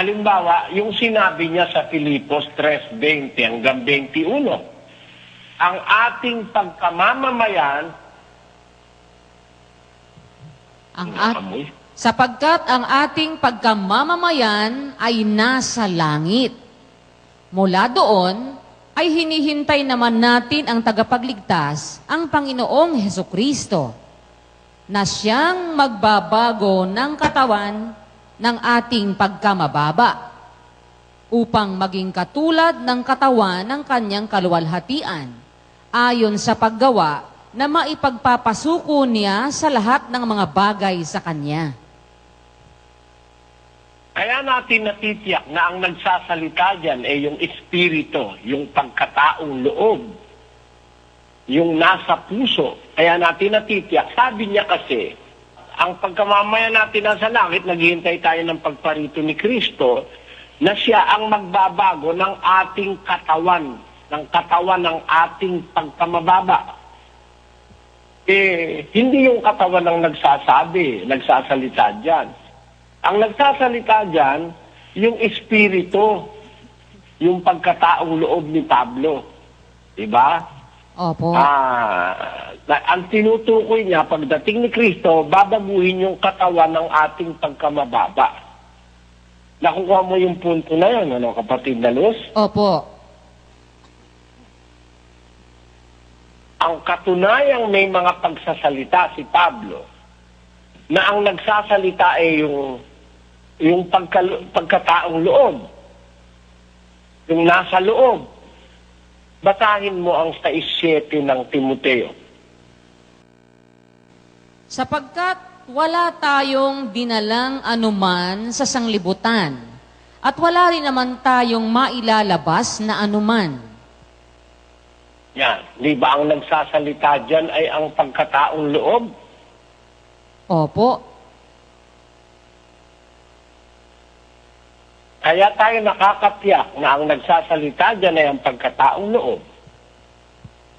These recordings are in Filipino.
Halimbawa, yung sinabi niya sa Filipos 3.20 hanggang 21, ang ating pagkamamamayan, Ang at, sapagkat ang ating pagkamamamayan ay nasa langit. Mula doon, ay hinihintay naman natin ang tagapagligtas, ang Panginoong Heso Kristo, na siyang magbabago ng katawan ng ating pagkamababa, upang maging katulad ng katawan ng kanyang kaluwalhatian, ayon sa paggawa na maipagpapasuko niya sa lahat ng mga bagay sa kanya. Kaya natin natitiyak na ang nagsasalita dyan ay yung espiritu, yung pagkataong loob, yung nasa puso. Kaya natin natitiyak. Sabi niya kasi, ang pagkamamaya natin nasa langit, naghihintay tayo ng pagparito ni Kristo, na siya ang magbabago ng ating katawan, ng katawan ng ating pagkamababa. Eh, hindi yung katawan ang nagsasabi, nagsasalita dyan. Ang nagsasalita dyan, yung espiritu, yung pagkataong loob ni Pablo. Diba? Opo. Ah, ang tinutukoy niya, pagdating ni Kristo, babaguhin yung katawan ng ating pagkamababa. Nakukuha mo yung punto na yun, ano, kapatid na Luz? Opo. Ang katunayang may mga pagsasalita si Pablo, na ang nagsasalita ay yung, yung pagka, pagkataong loob, yung nasa loob. Basahin mo ang 6.7 ng Timoteo. Sapagkat wala tayong dinalang anuman sa sanglibutan, at wala rin naman tayong mailalabas na anuman. Yan. Di ba ang nagsasalita dyan ay ang pagkataong loob? Opo. Kaya tayo nakakatiyak na ang nagsasalita dyan ay ang pagkataong loob.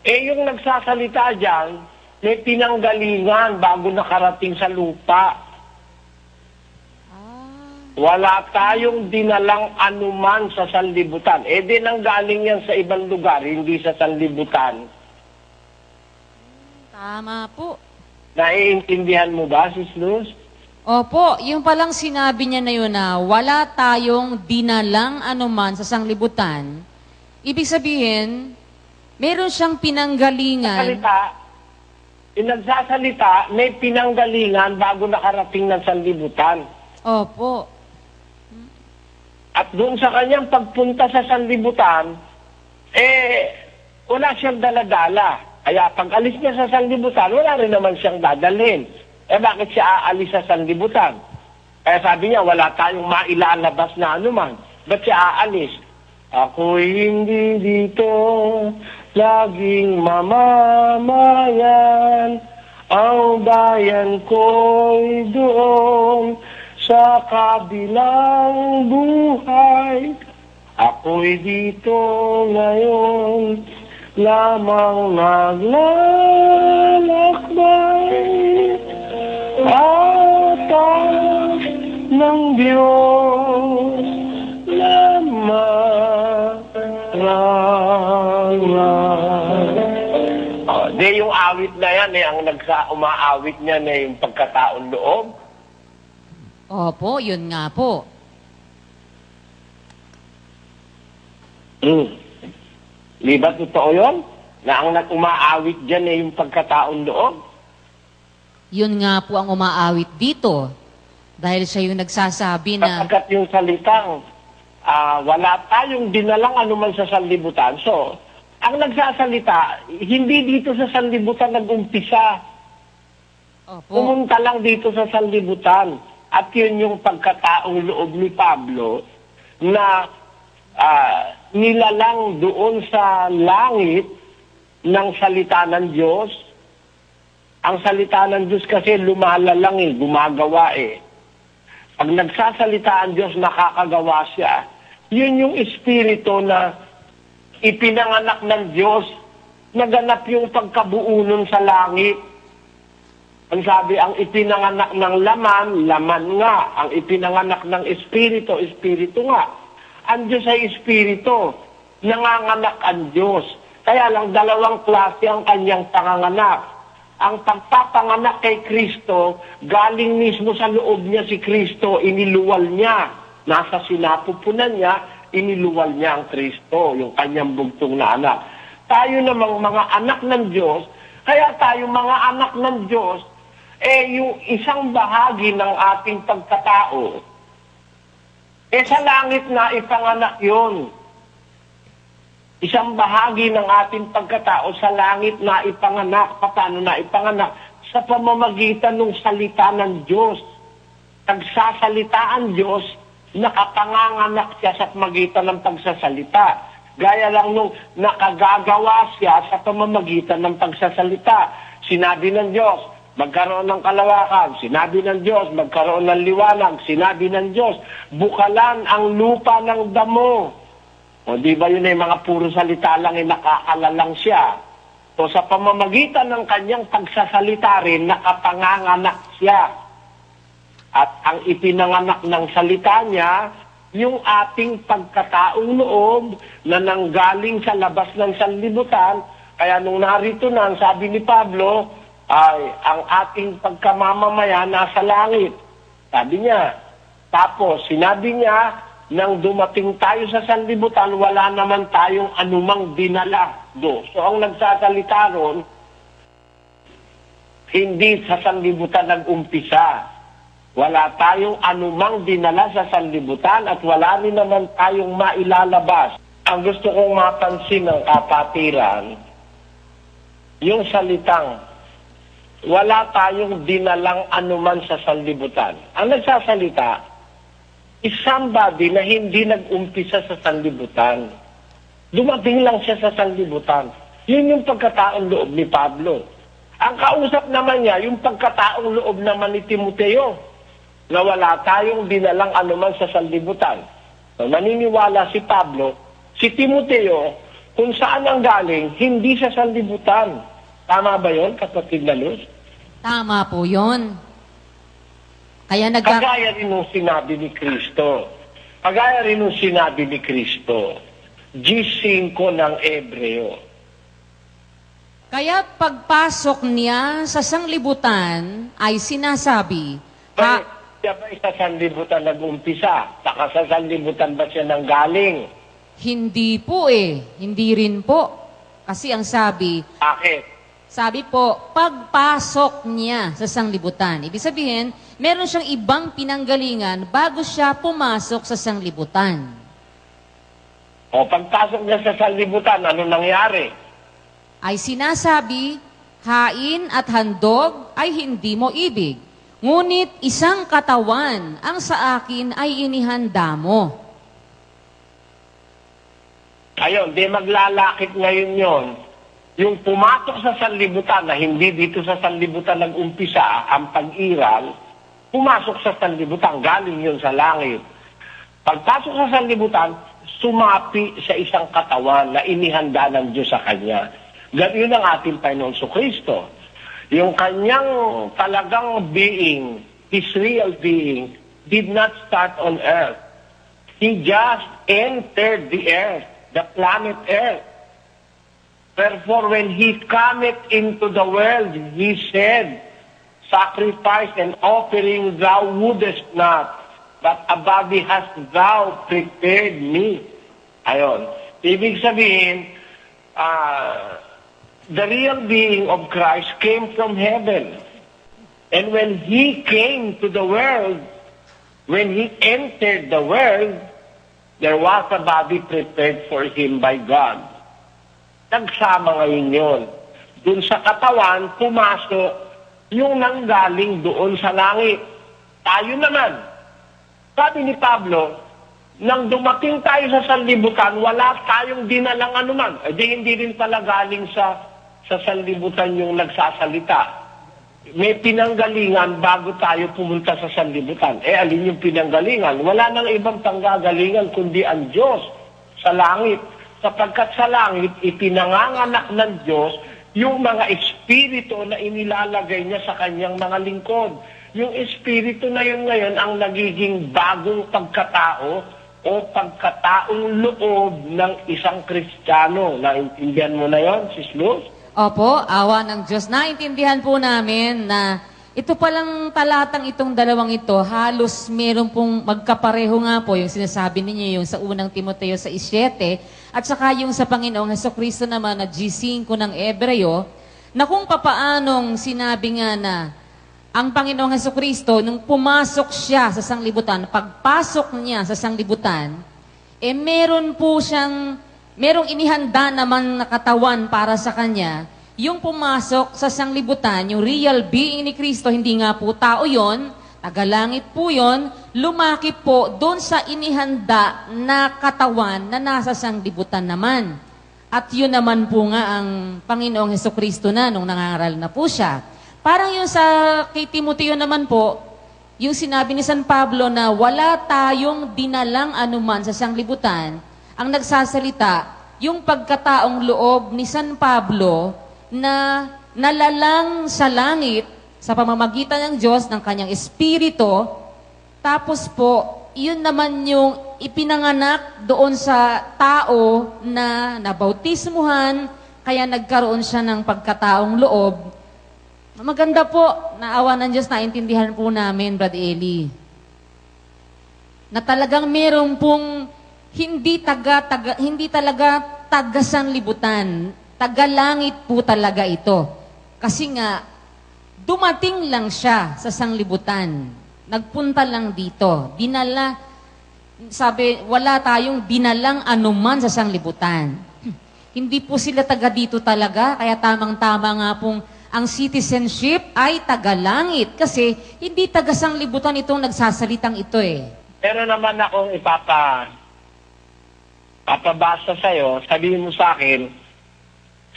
Eh yung nagsasalita dyan, may pinanggalingan bago nakarating sa lupa. Wala tayong dinalang anuman sa sanlibutan. Eh di nanggaling yan sa ibang lugar, hindi sa sanlibutan. Tama po. Naiintindihan mo ba, Sis Luz? Opo, yung palang sinabi niya na yun na wala tayong dinalang anuman sa sanglibutan, ibig sabihin, meron siyang pinanggalingan. Salita, yung nagsasalita, may pinanggalingan bago nakarating ng sanlibutan. Opo. At doon sa kanyang pagpunta sa sanlibutan, eh, wala siyang daladala. Kaya pag alis niya sa sanlibutan, wala rin naman siyang dadalhin. Eh bakit siya aalis sa sanlibutan? Kaya sabi niya, wala tayong mailalabas na anuman. Ba't siya aalis? Ako'y hindi dito, laging mamamayan. Ang bayan ko'y doon sa kabilang buhay. Ako'y dito ngayon, lamang naglalakbay. Atas ng Diyos lamang. Oh, di yung awit na yan, eh, ang nagsa umaawit niya na yung pagkataon loob. Opo, yun nga po. Hmm. Di ba totoo yun? Na ang nag-umaawit dyan eh yung pagkataon loob? Yun nga po ang umaawit dito. Dahil siya yung nagsasabi na, Sapagkat yung salitang ah, wala tayong dinalang anuman sa sanlibutan. So, ang nagsasalita, hindi dito sa sanlibutan nag-umpisa. Opo, Pumunta lang dito sa sanlibutan. At yun yung pagkataong loob ni Pablo na ah, nilalang doon sa langit ng salita ng Diyos. Ang salita ng Diyos kasi lumalalang eh, gumagawa eh. Pag nagsasalita ang Diyos, nakakagawa siya. Yun yung espiritu na ipinanganak ng Diyos, naganap yung pagkabuo nun sa langit. Ang sabi, ang ipinanganak ng laman, laman nga. Ang ipinanganak ng espiritu, espiritu nga. Ang Diyos ay espiritu. Nanganganak ang Diyos. Kaya lang dalawang klase ang kanyang panganganak. Ang pagpapanganak kay Kristo, galing mismo sa loob niya si Kristo, iniluwal niya. Nasa sinapupunan niya, iniluwal niya ang Kristo, yung kanyang bugtong na anak. Tayo namang mga anak ng Diyos, kaya tayo mga anak ng Diyos, eh yung isang bahagi ng ating pagkatao, eh sa langit na ipanganak yon. Isang bahagi ng ating pagkatao sa langit na ipanganak. Paano na ipanganak? Sa pamamagitan ng salita ng Diyos. Nagsasalita ang Diyos, nakapanganganak siya sa pamagitan ng pagsasalita. Gaya lang nung nakagagawa siya sa pamamagitan ng pagsasalita. Sinabi ng Diyos, magkaroon ng kalawakan. Sinabi ng Diyos, magkaroon ng liwanag. Sinabi ng Diyos, bukalan ang lupa ng damo. O di ba yun ay mga puro salita lang, ay nakakalalang siya. So sa pamamagitan ng kanyang pagsasalita rin, nakapanganganak siya. At ang ipinanganak ng salita niya, yung ating pagkataong loob na nanggaling sa labas ng sanlibutan. Kaya nung narito na, sabi ni Pablo, ay ang ating pagkamamamaya nasa langit. Sabi niya. Tapos, sinabi niya, nang dumating tayo sa sanlibutan, wala naman tayong anumang dinala do. So, ang nagsasalita ron, hindi sa sanlibutan nag-umpisa. Wala tayong anumang dinala sa sanlibutan at wala rin naman tayong mailalabas. Ang gusto kong mapansin ng kapatiran, yung salitang wala tayong dinalang anuman sa sanlibutan. Ang nagsasalita, is somebody na hindi nag-umpisa sa sanlibutan. Dumating lang siya sa sanlibutan. Yun yung pagkataong loob ni Pablo. Ang kausap naman niya, yung pagkataong loob naman ni Timoteo, na wala tayong dinalang anuman sa sanlibutan. So, naniniwala si Pablo, si Timoteo, kung saan ang galing, hindi sa sanlibutan. Tama ba yon kapatid na Luz? Tama po yun. Kaya nagka... Kagaya rin nung sinabi ni Kristo. Kagaya rin nung sinabi ni Kristo. G5 ng Ebreo. Kaya pagpasok niya sa sanglibutan ay sinasabi, ha, siya ba sa sanlibutan nag-umpisa? Saka sa sanlibutan ba siya nanggaling? hindi po eh, hindi rin po. Kasi ang sabi, Bakit? Sabi po, pagpasok niya sa sanglibutan. Ibig sabihin, meron siyang ibang pinanggalingan bago siya pumasok sa sanglibutan. O pagpasok niya sa sanlibutan, ano nangyari? Ay sinasabi, hain at handog ay hindi mo ibig. Ngunit isang katawan ang sa akin ay inihanda mo. Ayun, di maglalakit ngayon yon. Yung pumasok sa sanlibutan na hindi dito sa sanlibutan nag-umpisa ang pag-iral, pumasok sa sanlibutan, galing yun sa langit. Pagpasok sa sanlibutan, sumapi sa isang katawan na inihanda ng Diyos sa Kanya. Ganyan ang ating Panginoon so Kristo. Yung kanyang talagang being, his real being, did not start on earth. He just entered the earth, the planet earth. Therefore, when he cometh into the world, he said, Sacrifice and offering thou wouldest not, but a body hast thou prepared me. Ayon. Ibig sabihin, ah, the real being of Christ came from heaven. And when he came to the world, when he entered the world, there was a body prepared for him by God. Nagsama ngayon yun. Doon sa katawan, pumasok yung nanggaling doon sa langit. Tayo naman. Sabi ni Pablo, nang dumating tayo sa sanlibutan, wala tayong dinalang anuman. E di hindi rin pala galing sa, sa sanlibutan yung nagsasalita. May pinanggalingan bago tayo pumunta sa sanlibutan. Eh, alin yung pinanggalingan? Wala nang ibang panggagalingan kundi ang Diyos sa langit. Sapagkat sa langit, ipinanganganak ng Diyos yung mga espiritu na inilalagay niya sa kanyang mga lingkod. Yung espiritu na yun ngayon ang nagiging bagong pagkatao o pagkataong loob ng isang Kristiyano. Naintindihan mo na yon, Sis Luz? Opo, awa ng Diyos. Naintindihan po namin na ito palang talatang itong dalawang ito, halos meron pong magkapareho nga po yung sinasabi ninyo yung sa unang Timoteo sa 7 at saka yung sa Panginoong Heso Kristo naman na G5 ng Ebreo na kung papaanong sinabi nga na ang Panginoong Heso Kristo, nung pumasok siya sa sanglibutan, pagpasok niya sa sanglibutan, eh meron po siyang, merong inihanda naman na katawan para sa kanya, yung pumasok sa sanglibutan, yung real being ni Kristo, hindi nga po tao yon, tagalangit po yon, lumaki po doon sa inihanda na katawan na nasa sanglibutan naman. At yun naman po nga ang Panginoong Heso Kristo na nung nangaral na po siya. Parang yung sa kay Timoteo naman po, yung sinabi ni San Pablo na wala tayong dinalang anuman sa sanglibutan, ang nagsasalita, yung pagkataong loob ni San Pablo na nalalang sa langit sa pamamagitan ng Diyos ng kanyang espiritu, tapos po, yun naman yung ipinanganak doon sa tao na nabautismuhan, kaya nagkaroon siya ng pagkataong loob. Maganda po, naawa ng Diyos, naintindihan po namin, Brad Eli. Na talagang meron pong hindi taga, taga hindi talaga tagasan libutan. Tagalangit po talaga ito. Kasi nga, dumating lang siya sa sanglibutan. Nagpunta lang dito. Dinala, sabi, wala tayong dinalang anuman sa sanglibutan. Hindi po sila taga dito talaga, kaya tamang-tama nga pong ang citizenship ay tagalangit kasi hindi taga sanglibutan itong nagsasalitang ito eh. Pero naman akong ipapa papabasa sa'yo, sabihin mo sa akin,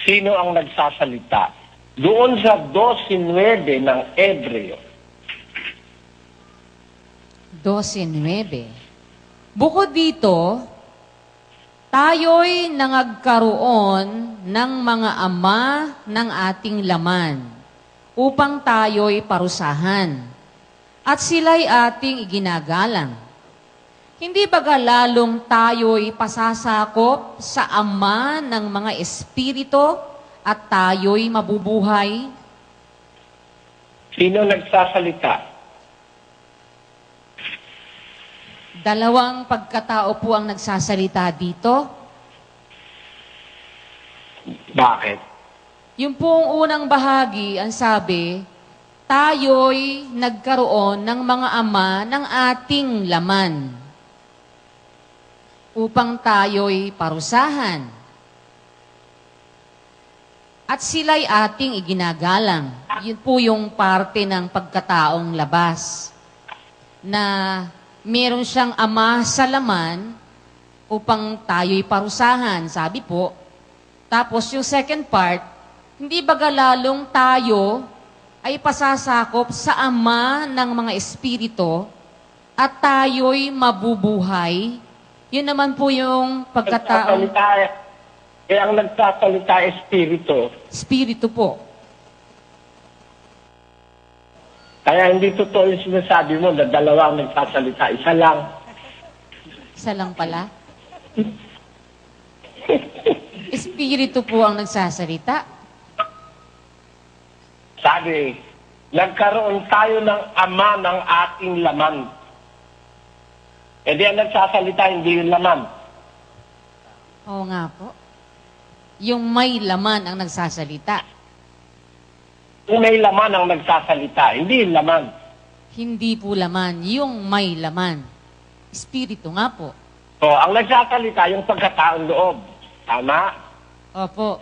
sino ang nagsasalita? Doon sa 12.9 ng Ebreo, 12.9. Bukod dito, tayo'y nangagkaroon ng mga ama ng ating laman upang tayo'y parusahan at sila'y ating iginagalang. Hindi baga lalong tayo'y pasasakop sa ama ng mga espiritu at tayo'y mabubuhay? sino nagsasalita? Dalawang pagkatao po ang nagsasalita dito. Bakit? Yung pong unang bahagi, ang sabi, tayo'y nagkaroon ng mga ama ng ating laman upang tayo'y parusahan. At sila'y ating iginagalang. Yun po yung parte ng pagkataong labas. Na meron siyang ama sa laman upang tayo'y parusahan. Sabi po, tapos yung second part, hindi baga lalong tayo ay pasasakop sa ama ng mga espiritu at tayo'y mabubuhay. Yun naman po yung pagkataong Eh, ang nagsasalita espiritu. espiritu po. Kaya hindi totoo yung sinasabi mo na dalawa ang nagsasalita. Isa lang. Isa lang pala. Espiritu po ang nagsasalita. Sabi, nagkaroon tayo ng ama ng ating laman. E di ang nagsasalita, hindi yung laman. Oo nga po. Yung may laman ang nagsasalita. Yung may laman ang nagsasalita, hindi yung laman. Hindi po laman, yung may laman. Espiritu nga po. So, ang nagsasalita, yung pagkataong loob. Tama? Opo.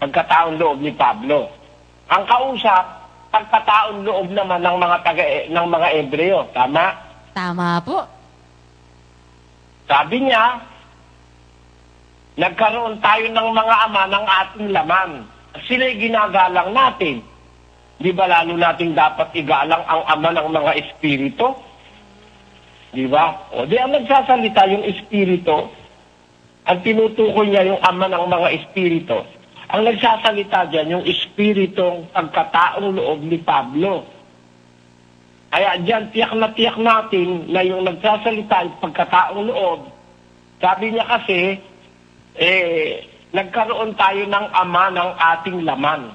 Pagkataong loob ni Pablo. Ang kausap, pagkataong loob naman ng mga taga ng mga Ebreo. Tama? Tama po. Sabi niya, nagkaroon tayo ng mga ama ng ating laman. Sila'y ginagalang natin. Di ba lalo nating dapat igalang ang ama ng mga espiritu? Di ba? O di ang nagsasalita yung espiritu, ang tinutukoy niya yung ama ng mga espiritu. Ang nagsasalita dyan, yung espiritong pagkataong loob ni Pablo. Kaya dyan, tiyak na tiyak natin na yung nagsasalita, yung pagkataong loob, sabi niya kasi, eh, nagkaroon tayo ng ama ng ating laman.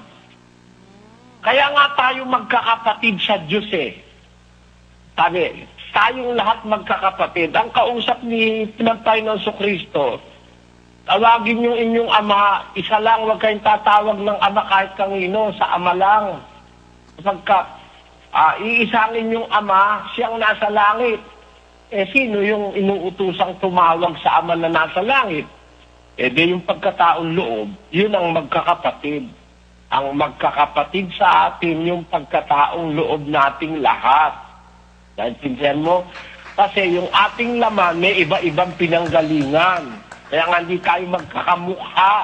Kaya nga tayo magkakapatid sa Diyos eh. Sabi, tayong lahat magkakapatid. Ang kausap ni Panginoon sa Kristo, tawagin yung inyong ama, isa lang, huwag kayong tatawag ng ama kahit kanino, sa ama lang. Pagka ah, iisangin yung ama, siyang nasa langit. Eh, sino yung inuutusang tumawag sa ama na nasa langit? Eh, di yung pagkataong loob, yun ang magkakapatid. Ang magkakapatid sa atin, yung pagkataong loob nating lahat. Naintindihan mo? Kasi yung ating laman, may iba-ibang pinanggalingan. Kaya nga hindi tayo magkakamukha.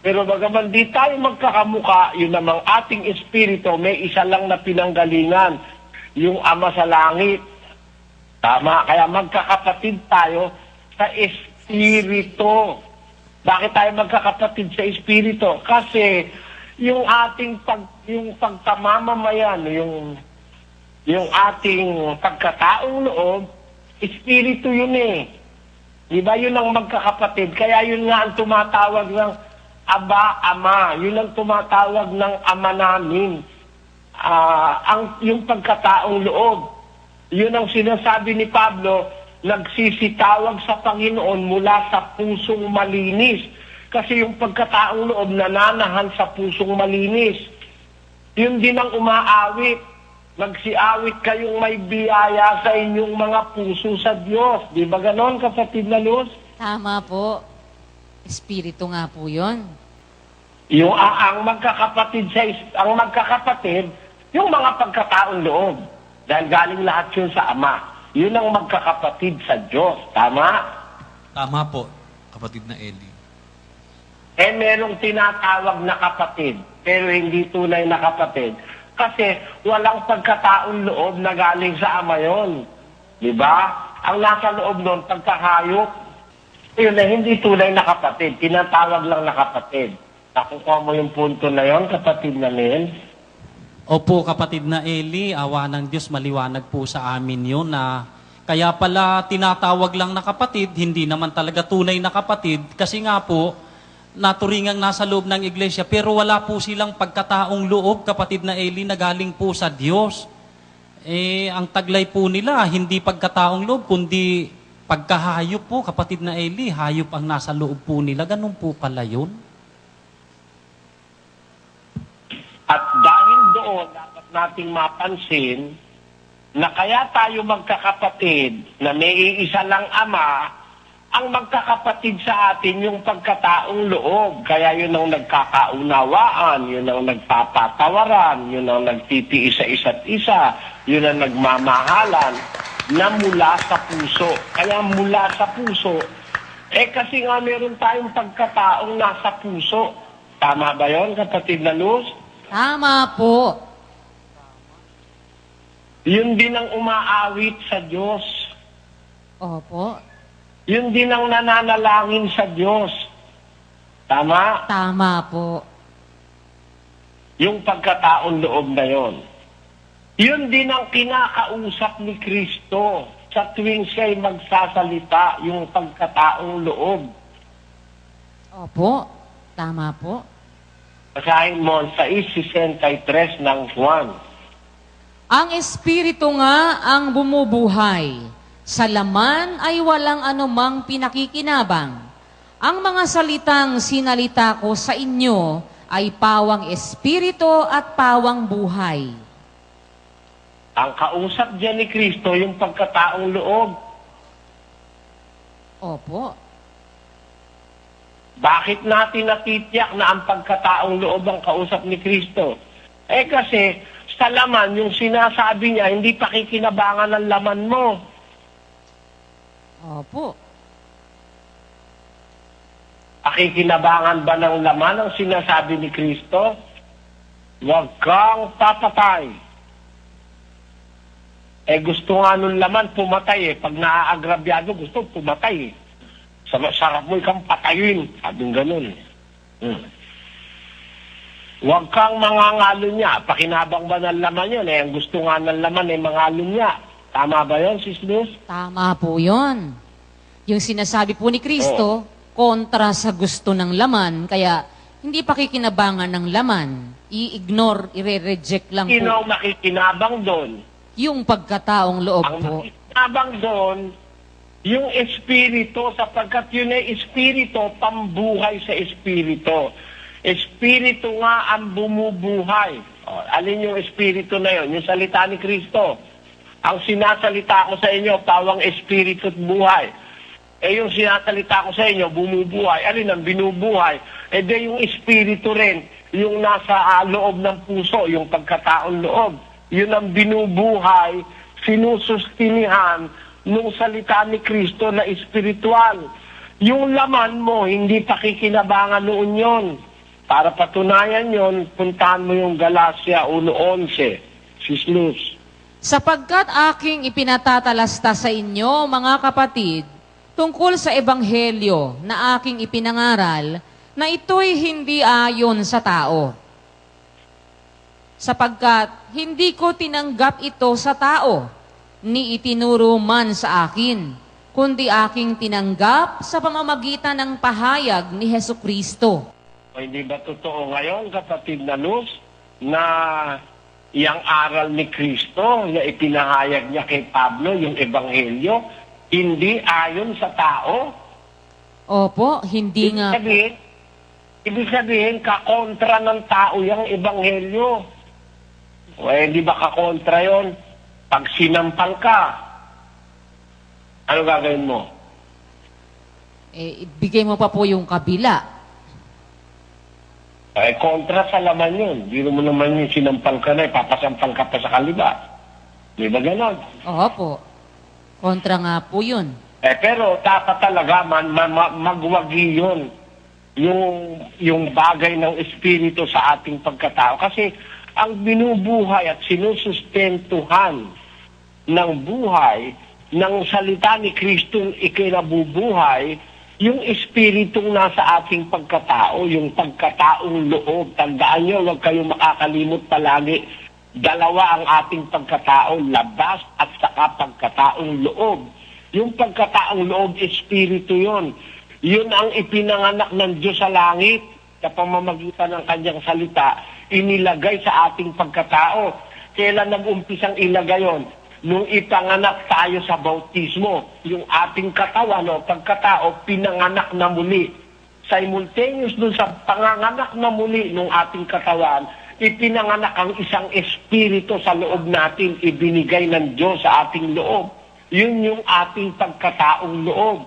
Pero bagaman di tayo magkakamukha, yun namang ating espiritu, may isa lang na pinanggalingan. Yung Ama sa Langit. Tama. Kaya magkakapatid tayo sa espiritu. Bakit tayo magkakapatid sa espiritu? Kasi yung ating pag yung pagkamamamayan, yung yung ating pagkataong loob, espiritu yun eh. Di ba yun ang magkakapatid? Kaya yun nga ang tumatawag ng Aba, Ama. Yun ang tumatawag ng Ama namin. Ah, ang, yung pagkataong loob. Yun ang sinasabi ni Pablo, nagsisitawag sa Panginoon mula sa pusong malinis. Kasi yung pagkataong loob nananahan sa pusong malinis. Yun din ang umaawit. Magsiawit kayong may biyaya sa inyong mga puso sa Diyos. Di ba ganon, kapatid na Luz? Tama po. Espiritu nga po yun. Yung ang, ang magkakapatid sa is- ang magkakapatid, yung mga pagkataong loob. Dahil galing lahat yun sa Ama. Yun ang magkakapatid sa Diyos. Tama? Tama po, kapatid na Eli. Eh, merong tinatawag na kapatid, pero hindi tunay na kapatid. Kasi walang pagkataong loob na galing sa Ama yon. Di ba? Ang nasa loob nun, pagkahayop, yun na hindi tunay na kapatid. Tinatawag lang na kapatid. Nakukuha mo yung punto na yon, kapatid na Nel? Opo, kapatid na Eli, awa ng Diyos, maliwanag po sa amin yun na kaya pala tinatawag lang na kapatid, hindi naman talaga tunay na kapatid kasi nga po, naturingang nasa loob ng iglesia pero wala po silang pagkataong loob, kapatid na Eli, na galing po sa Diyos. Eh, ang taglay po nila, hindi pagkataong loob, kundi pagkahayop po, kapatid na Eli, hayop ang nasa loob po nila. Ganun po pala yun. At dahil doon, dapat nating mapansin na kaya tayo magkakapatid na may iisa lang ama, ang magkakapatid sa atin yung pagkataong loob. Kaya yun ang nagkakaunawaan, yun ang nagpapatawaran, yun ang nagtitiis sa isa't isa, yun ang nagmamahalan na mula sa puso. Kaya mula sa puso, eh kasi nga meron tayong pagkataong nasa puso. Tama ba yon kapatid na Luz? Tama po. Yun din ang umaawit sa Diyos. Opo. Yun din ang nananalangin sa Diyos. Tama? Tama po. Yung pagkataon loob na yon. Yun din ang kinakausap ni Kristo sa tuwing siya'y magsasalita, yung pagkataong loob. Opo. Tama po. Basahin mo sa 6.63 ng Juan. Ang Espiritu nga ang bumubuhay. Sa laman ay walang anumang pinakikinabang. Ang mga salitang sinalita ko sa inyo ay pawang Espiritu at pawang buhay. Ang kausap dyan ni Kristo, yung pagkataong loob. Opo. Bakit natin natitiyak na ang pagkataong loob ang kausap ni Kristo? Eh kasi sa laman, yung sinasabi niya, hindi pakikinabangan ng laman mo. Opo. Pakikinabangan ba ng laman ang sinasabi ni Kristo? Huwag kang papatay. Eh gusto nga nung laman pumatay eh. Pag naaagrabyado, gusto pumatay eh. Sa sarap mo ikang patayin. Sabing ganun. Hmm. Huwag kang mangangalo niya. Pakinabang ba ng laman yun? Eh, ang gusto nga ng laman ay mangalo niya. Tama ba yun, Sis Luz? Tama po yon. Yung sinasabi po ni Kristo, kontra sa gusto ng laman, kaya hindi pakikinabangan ng laman. I-ignore, i-reject lang Sino po ang makikinabang doon? yung pagkataong loob Ang po. makikinabang doon, yung espiritu, sapagkat yun ay espiritu, pambuhay sa espiritu. Espiritu nga ang bumubuhay. O, alin yung espiritu na yun? Yung salita ni Kristo. Ang sinasalita ko sa inyo, pawang espiritu at buhay. Eh yung sinasalita ko sa inyo, bumubuhay. Alin ang binubuhay? Eh di yung espiritu rin, yung nasa ah, loob ng puso, yung pagkataong loob. Yun ang binubuhay, sinusustinihan nung salita ni Kristo na espiritual. Yung laman mo, hindi pakikinabangan noon yon. Para patunayan yon, puntahan mo yung Galacia 1.11, Sis Luz. Sapagkat aking ipinatatalasta sa inyo, mga kapatid, tungkol sa ebanghelyo na aking ipinangaral, na ito'y hindi ayon sa tao. Sapagkat hindi ko tinanggap ito sa tao, ni itinuro man sa akin, kundi aking tinanggap sa pamamagitan ng pahayag ni Heso Kristo. Hindi ba totoo ngayon, kapatid na Luz, na yung aral ni Kristo, yung ipinahayag niya kay Pablo, yung ebanghelyo, hindi ayon sa tao? Opo, hindi Ibig nga sabihin, ibig sabihin, kakontra ng tao yung ebanghelyo. O eh, di ba kakontra yon? Pag sinampal ka, ano gagawin mo? Eh, ibigay mo pa po yung kabila. Eh, kontra sa laman yun. Biro mo naman yung sinampal ka na, eh, papasampal ka pa sa kaliba. Di ba ganon? Opo. Kontra nga po yun. Eh, pero dapat talaga man, ma, ma, magwagi yun. Yung, yung bagay ng espiritu sa ating pagkatao. Kasi ang binubuhay at sinusustentuhan ng buhay ng salita ni Kristo ikinabubuhay, yung espiritong nasa ating pagkatao, yung pagkataong loob. Tandaan nyo, huwag kayong makakalimot palagi. Dalawa ang ating pagkatao, labas at saka pagkataong loob. Yung pagkataong loob, espiritu yon. Yun ang ipinanganak ng Diyos sa langit sa pamamagitan ng kanyang salita, inilagay sa ating pagkatao. Kailan nag-umpisang ilagay yon? Nung ipanganak tayo sa bautismo, yung ating katawan o pagkatao, pinanganak na muli. Simultaneous dun sa panganganak na muli ng ating katawan, ipinanganak ang isang espiritu sa loob natin, ibinigay ng Diyos sa ating loob. Yun yung ating pagkataong loob.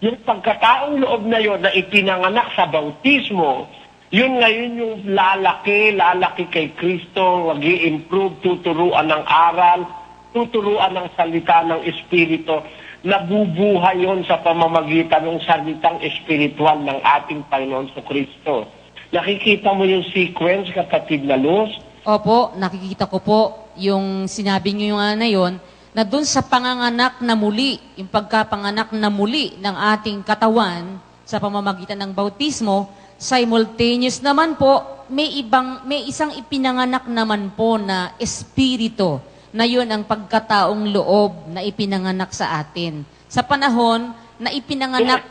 Yung pagkataong loob na yon na ipinanganak sa bautismo, yun ngayon yung lalaki, lalaki kay Kristo, wag improve tuturuan ng aral, tuturuan ng salita ng Espiritu, nabubuhay yon sa pamamagitan ng salitang espiritual ng ating Panginoon sa Kristo. Nakikita mo yung sequence, kapatid na Luz? Opo, nakikita ko po yung sinabi niyo ano na yun, na dun sa panganganak na muli, yung pagkapanganak na muli ng ating katawan sa pamamagitan ng bautismo, simultaneous naman po, may ibang may isang ipinanganak naman po na espiritu na yun ang pagkataong loob na ipinanganak sa atin. Sa panahon na ipinanganak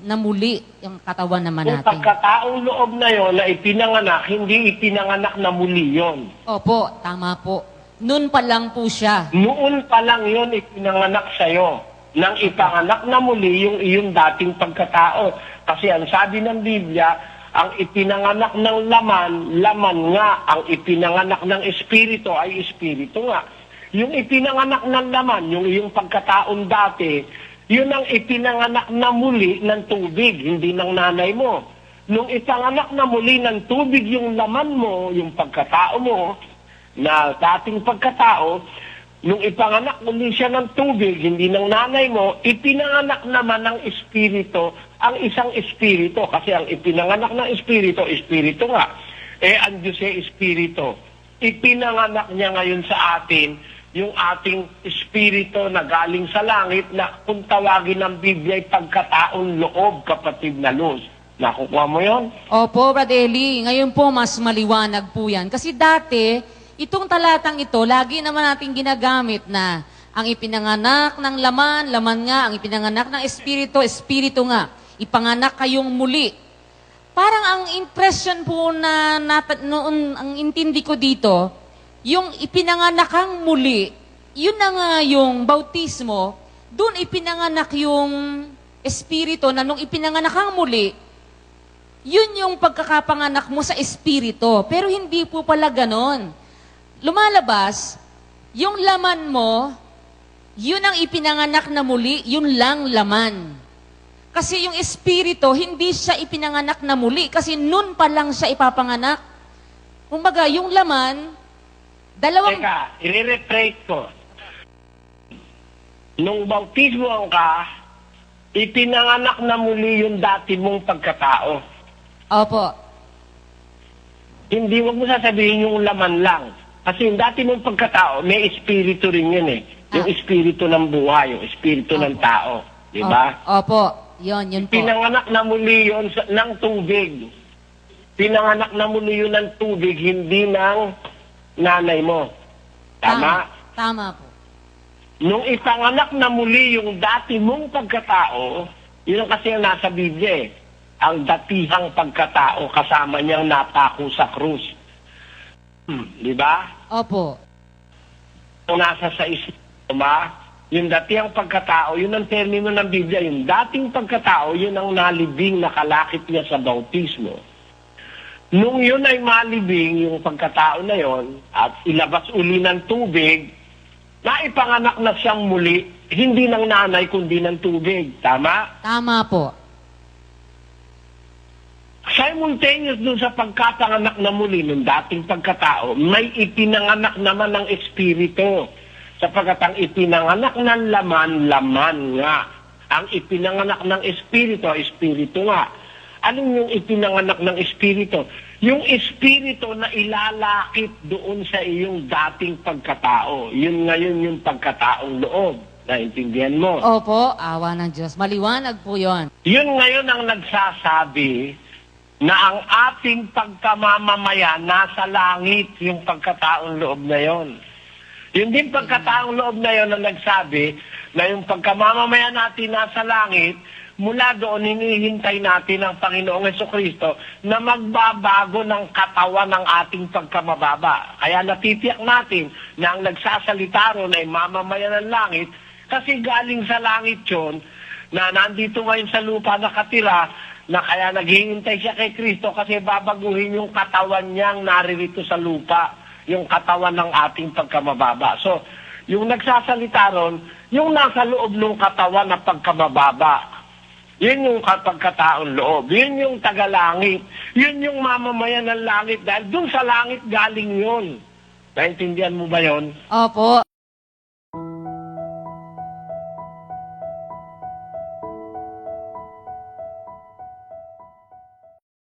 na muli yung katawan naman Yung natin. pagkataong loob na yon na ipinanganak, hindi ipinanganak na muli yon. Opo, tama po. Noon pa lang po siya. Noon pa lang yon ipinanganak sa'yo. Nang ipanganak na muli yung iyong dating pagkatao. Kasi ang sabi ng Biblia, ang ipinanganak ng laman, laman nga. Ang ipinanganak ng espiritu ay espiritu nga. Yung ipinanganak ng laman, yung iyong pagkataon dati, yun ang ipinanganak na muli ng tubig, hindi ng nanay mo. Nung ipanganak na muli ng tubig yung laman mo, yung pagkatao mo, na dating pagkatao, nung ipanganak muli siya ng tubig, hindi ng nanay mo, ipinanganak naman ng espiritu ang isang espiritu. Kasi ang ipinanganak ng espiritu, espiritu nga. Eh, ang Diyos ay espiritu. Ipinanganak niya ngayon sa atin yung ating espiritu na galing sa langit na kung tawagin ng Biblia ay pagkataong loob, kapatid na Luz. Nakukuha mo yon? Opo, Brad Eli. Ngayon po, mas maliwanag po yan. Kasi dati, itong talatang ito, lagi naman natin ginagamit na ang ipinanganak ng laman, laman nga. Ang ipinanganak ng espiritu, espiritu nga. Ipanganak kayong muli. Parang ang impression po na nat- noon, ang intindi ko dito, yung ipinanganak kang muli, yun na nga yung bautismo, doon ipinanganak yung espiritu na nung ipinanganak kang muli, yun yung pagkakapanganak mo sa espiritu. Pero hindi po pala ganon. Lumalabas, yung laman mo, yun ang ipinanganak na muli, yun lang laman. Kasi yung espiritu, hindi siya ipinanganak na muli. Kasi nun pa lang siya ipapanganak. Kumbaga, yung laman, dalawang... Teka, i-rephrase ko. Nung bautismo ka, ipinanganak na muli yung dati mong pagkatao. Opo. Hindi mo mo sasabihin yung laman lang. Kasi yung dati mong pagkatao, may espiritu rin yun eh. Yung Ah. espiritu ng buhay, yung espiritu ng tao. Di ba? O- Opo. Yun, yun po. Pinanganak na muli yun sa, ng tubig. Pinanganak na muli yun ng tubig, hindi ng nanay mo. Tama? Tama po. Nung ipanganak na muli yung dati mong pagkatao, yun ang kasi ang nasa Biblia eh. Ang datihang pagkatao kasama niyang napako sa krus. Hmm, di ba? Opo. Kung nasa sa isma, yung datihang pagkatao, yun ang termino ng Biblia. Yung dating pagkatao, yun ang nalibing nakalakip niya sa bautismo. Nung yun ay malibing, yung pagkatao na yon at ilabas uli ng tubig, naipanganak na siyang muli, hindi ng nanay kundi ng tubig. Tama? Tama po. Simultaneous dun sa pagkapanganak na muli ng dating pagkatao, may ipinanganak naman ng espiritu. Sapagkat ang ipinanganak ng laman, laman nga. Ang ipinanganak ng espiritu, espiritu nga. Anong yung ipinanganak ng espiritu? Yung espiritu na ilalakip doon sa iyong dating pagkatao. Yun ngayon yung pagkataong loob. Naintindihan mo? Opo, awa ng Diyos. Maliwanag po yon. Yun ngayon ang nagsasabi na ang ating pagkamamamaya nasa langit yung pagkataong loob na yon. Yun din pagkataong loob na yon ang nagsabi na yung pagkamamamaya natin nasa langit, mula doon hinihintay natin ang Panginoong Yeso Kristo na magbabago ng katawan ng ating pagkamababa. Kaya natitiyak natin na ang nagsasalita ron ay mamamayan ng langit kasi galing sa langit yon na nandito ngayon sa lupa nakatira na kaya naghihintay siya kay Kristo kasi babaguhin yung katawan niyang naririto sa lupa, yung katawan ng ating pagkamababa. So, yung nagsasalita ron, yung nasa loob ng katawan na pagkamababa, yun yung kapagkataon loob. Yun yung tagalangit. Yun yung mamamayan ng langit dahil dun sa langit galing yun. Naintindihan mo ba yon? Opo.